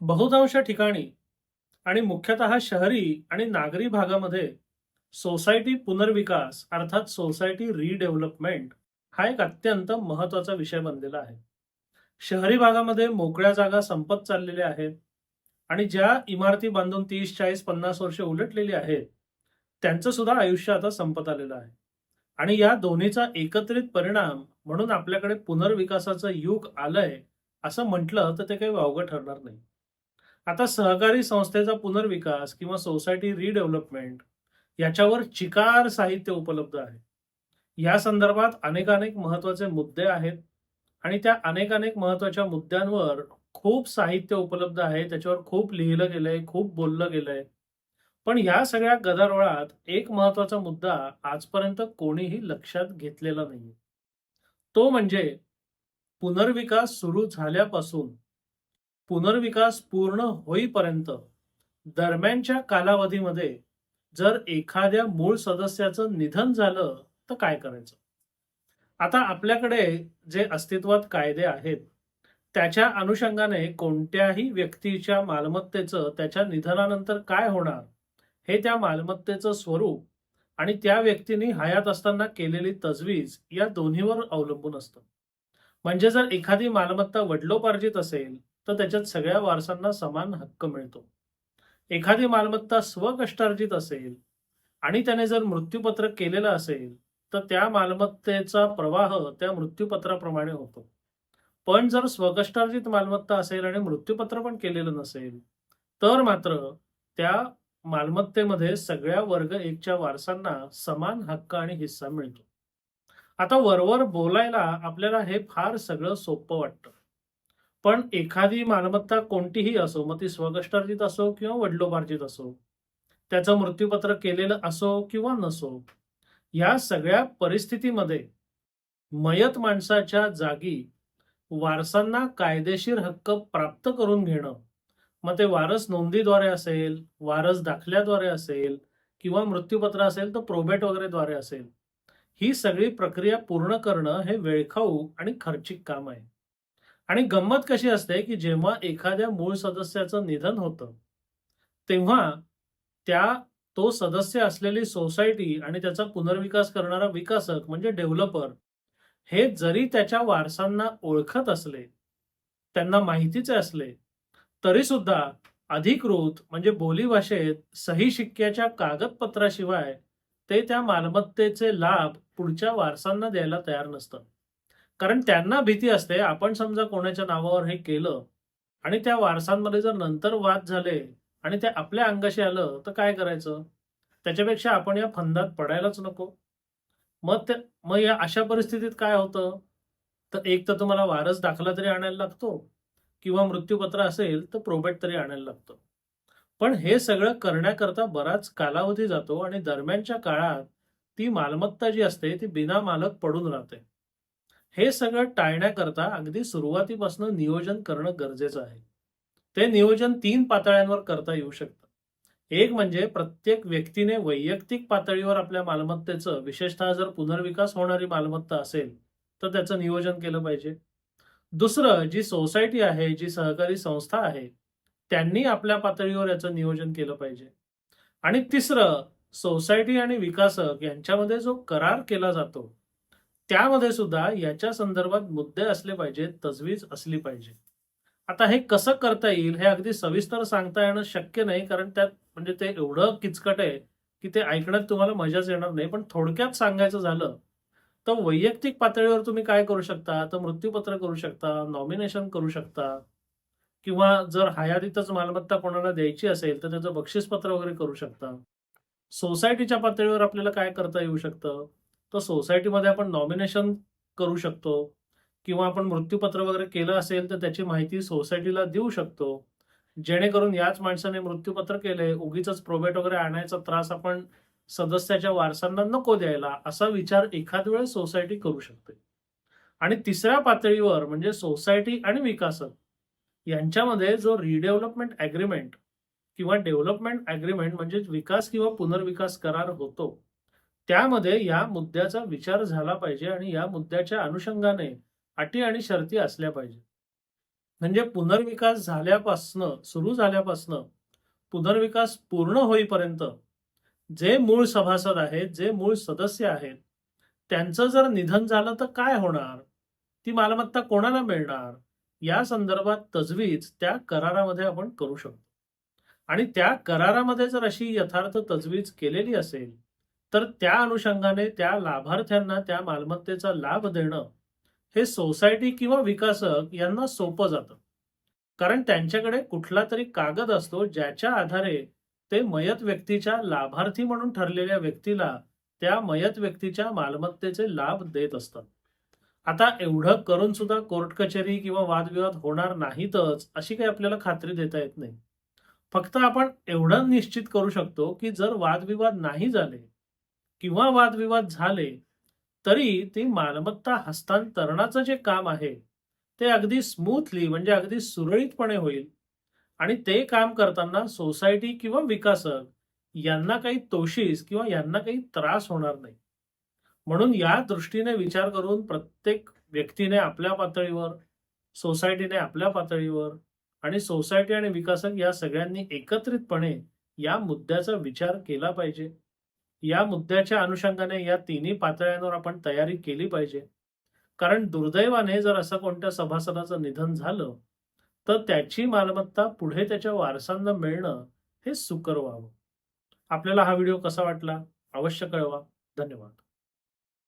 बहुतांश ठिकाणी आणि मुख्यतः शहरी आणि नागरी भागामध्ये सोसायटी पुनर्विकास अर्थात सोसायटी रिडेव्हलपमेंट हा एक अत्यंत महत्त्वाचा विषय बनलेला आहे. शहरी भागामध्ये मोकळ्या जागा संपत चाललेल्या आहेत आणि ज्या इमारती बांधून तीस चाळीस पन्नास वर्षे उलटलेली आहेत त्यांचं सुद्धा आयुष्य आता संपत आलेलं आहे. आणि या दोन्हीचा एकत्रित परिणाम म्हणून आपल्याकडे पुनर्विकासाचं युग आलंय असं म्हटलं तर ते काही वावगं ठरणार नाही. आता सहकारी संस्थेचा पुनर्विकास किंवा सोसायटी रिडेव्हलपमेंट याच्यावर चिकार साहित्य उपलब्ध आहे. या संदर्भात अनेकानेक महत्त्वाचे मुद्दे आहेत आणि त्या अनेक अनेक महत्त्वाच्या मुद्द्यांवर खूप साहित्य उपलब्ध आहे त्याच्यावर खूप लिहिलं गेलंय खूप बोललं गेलंय. पण या सगळ्या गदारोळात एक महत्त्वाचा मुद्दा आजपर्यंत कोणीही लक्षात घेतलेला नाही तो म्हणजे पुनर्विकास सुरू झाल्यापासून पुनर्विकास पूर्ण होईपर्यंत दरम्यानच्या कालावधीमध्ये जर एखाद्या मूळ सदस्याचं निधन झालं तर काय करायचं? आता आपल्याकडे जे अस्तित्वात कायदे आहेत त्याच्या अनुषंगाने कोणत्याही व्यक्तीच्या मालमत्तेचं त्याच्या निधनानंतर काय होणार हे त्या मालमत्तेचं स्वरूप आणि त्या व्यक्तीने हयात असताना केलेली तजवीज या दोन्हीवर अवलंबून असतं. म्हणजे जर एखादी मालमत्ता वडिलोपार्जित असेल तर त्याच्यात सगळ्या वारसांना समान हक्क मिळतो. एखादी मालमत्ता स्वकष्टार्जित असेल आणि त्याने जर मृत्यूपत्र केलेलं असेल तर त्या मालमत्तेचा प्रवाह त्या मृत्यूपत्राप्रमाणे होतो. पण जर स्वकष्टार्जित मालमत्ता असेल आणि मृत्यूपत्र पण केलेलं नसेल तर मात्र त्या मालमत्तेमध्ये सगळ्या वर्ग एकच्या वारसांना समान हक्क आणि हिस्सा मिळतो. आता वरवर बोलायला आपल्याला हे फार सगळं सोपं वाटतं. पण एखादी मालमत्ता कोणतीही असो मग ती स्वगष्टार्जित असो किंवा वडिलोपार्जित असो त्याचं मृत्यूपत्र केलेलं असो किंवा नसो या सगळ्या परिस्थितीमध्ये मयत माणसाच्या जागी वारसांना कायदेशीर हक्क प्राप्त करून घेणं मग ते वारस नोंदीद्वारे असेल वारस दाखल्याद्वारे असेल किंवा मृत्यूपत्र असेल तर प्रोबेट वगैरेद्वारे असेल ही सगळी प्रक्रिया पूर्ण करणं हे वेळखाऊ आणि खर्चिक काम आहे. आणि गंमत कशी असते की जेव्हा एखाद्या मूळ सदस्याचं निधन होतं तेव्हा त्या तो सदस्य असलेली सोसायटी आणि त्याचा पुनर्विकास करणारा विकासक म्हणजे डेव्हलपर हे जरी त्याच्या वारसांना ओळखत असले त्यांना माहितीचे असले तरी सुद्धा अधिकृत म्हणजे बोलीभाषेत सही शिक्क्याच्या कागदपत्राशिवाय ते त्या मालमत्तेचे लाभ पुढच्या वारसांना द्यायला तयार नसतात कारण त्यांना भीती असते आपण समजा कोणाच्या नावावर हे केलं आणि त्या वारसांमध्ये जर नंतर वाद झाले आणि ते आपल्या अंगाशी आलं तर काय करायचं? त्याच्यापेक्षा आपण या फंदात पडायलाच नको. मग ते मग या अशा परिस्थितीत काय होतं? तर एक तर तुम्हाला वारस दाखला तरी आणायला लागतो किंवा मृत्यूपत्र असेल तर प्रोबेट तरी आणायला लागतं. पण हे सगळं करण्याकरता बराच कालावधी जातो आणि दरम्यानच्या काळात ती मालमत्ता जी असते ती बिना मालक पडून राहते. हे सगळं टाळण्याकरता अगदी सुरुवातीपासून नियोजन करणं गरजेचं आहे. ते नियोजन तीन पातळ्यांवर करता येऊ शकतं. एक म्हणजे प्रत्येक व्यक्तीने वैयक्तिक पातळीवर आपल्या मालमत्तेचं विशेषतः जर पुनर्विकास होणारी मालमत्ता असेल तर त्याचं नियोजन केलं पाहिजे. दुसरं जी सोसायटी आहे जी सहकारी संस्था आहे त्यांनी आपल्या पातळीवर याचं नियोजन केलं पाहिजे. आणि तिसरं सोसायटी आणि विकासक यांच्यामध्ये जो करार केला जातो त्यामध्ये सुद्धा याच्या संदर्भात मुद्दे असले पाहिजेत तजवीज असली पाहिजे. आता हे कसं करता येईल हे अगदी सविस्तर सांगता येणं शक्य नाही कारण त्यात म्हणजे ते एवढं किचकट आहे की ते ऐकण्यात तुम्हाला मजाच येणार नाही. पण थोडक्यात सांगायचं झालं तर वैयक्तिक पातळीवर तुम्ही काय करू शकता? तर मृत्यूपत्र करू शकता नॉमिनेशन करू शकता किंवा जर हयातीतच मालमत्ता कोणाला द्यायची असेल तर त्याचं बक्षीसपत्र वगैरे करू शकता. सोसायटीच्या पातळीवर आपल्याला काय करता येऊ शकतं? तर सोसायटीमध्ये आपण नॉमिनेशन करू शकतो किंवा आपण मृत्यूपत्र वगैरे केलं असेल तर त्याची माहिती सोसायटीला देऊ शकतो. जेणेकरून याच माणसाने मृत्यूपत्र केले उगीच प्रोबेट वगैरे आणायचा त्रास आपण सदस्याच्या वारसांना नको द्यायला असा विचार एखाद वेळेस सोसायटी करू शकते. आणि तिसऱ्या पातळीवर म्हणजे सोसायटी आणि विकासक यांच्यामध्ये जो रिडेव्हलपमेंट अग्रीमेंट किंवा डेव्हलपमेंट अग्रीमेंट म्हणजे विकास किंवा पुनर्विकास करार होतो त्यामध्ये या मुद्द्याचा विचार झाला पाहिजे आणि या मुद्द्याच्या अनुषंगाने अटी आणि शर्ती असल्या पाहिजे. म्हणजे पुनर्विकास झाल्यापासनं सुरू झाल्यापासनं पुनर्विकास पूर्ण होईपर्यंत जे मूळ सभासद आहेत जे मूळ सदस्य आहेत त्यांचं जर निधन झालं तर काय होणार? ती मालमत्ता कोणाला मिळणार? या संदर्भात तजवीज त्या करारामध्ये आपण करू शकतो. आणि त्या करारामध्ये जर अशी यथार्थ तजवीज केलेली असेल तर त्या अनुषंगाने त्या लाभार्थ्यांना त्या मालमत्तेचा लाभ देणं हे सोसायटी किंवा विकासक यांना सोपं जातं. कारण त्यांच्याकडे कुठला तरी कागद असतो ज्याच्या आधारे ते मयत व्यक्तीच्या लाभार्थी म्हणून ठरलेल्या व्यक्तीला त्या मयत व्यक्तीच्या मालमत्तेचे लाभ देत असतात. आता एवढं करून सुद्धा कोर्ट कचेरी किंवा वादविवाद होणार नाहीतच अशी काही आपल्याला खात्री देता येत नाही. फक्त आपण एवढं निश्चित करू शकतो की जर वादविवाद नाही झाले किंवा वादविवाद झाले तरी ती मालमत्ता हस्तांतरणाचं जे काम आहे ते अगदी स्मूथली म्हणजे अगदी सुरळीतपणे होईल. आणि ते काम करताना सोसायटी किंवा विकासक यांना काही तोशीस किंवा यांना काही त्रास होणार नाही. म्हणून या दृष्टीने विचार करून प्रत्येक व्यक्तीने आपल्या पातळीवर सोसायटीने आपल्या पातळीवर आणि सोसायटी आणि विकासक या सगळ्यांनी एकत्रितपणे या मुद्द्याचा विचार केला पाहिजे. या मुद्द्याच्या अनुषंगाने या तिन्ही पातळ्यांवर आपण तयारी केली पाहिजे. कारण दुर्दैवाने जर असं कोणत्या सभासदाचं निधन झालं तर त्याची मालमत्ता पुढे त्याच्या वारसांना मिळणं हे सुकर व्हावं. आपल्याला हा व्हिडिओ कसा वाटला? अवश्य कळवा. धन्यवाद.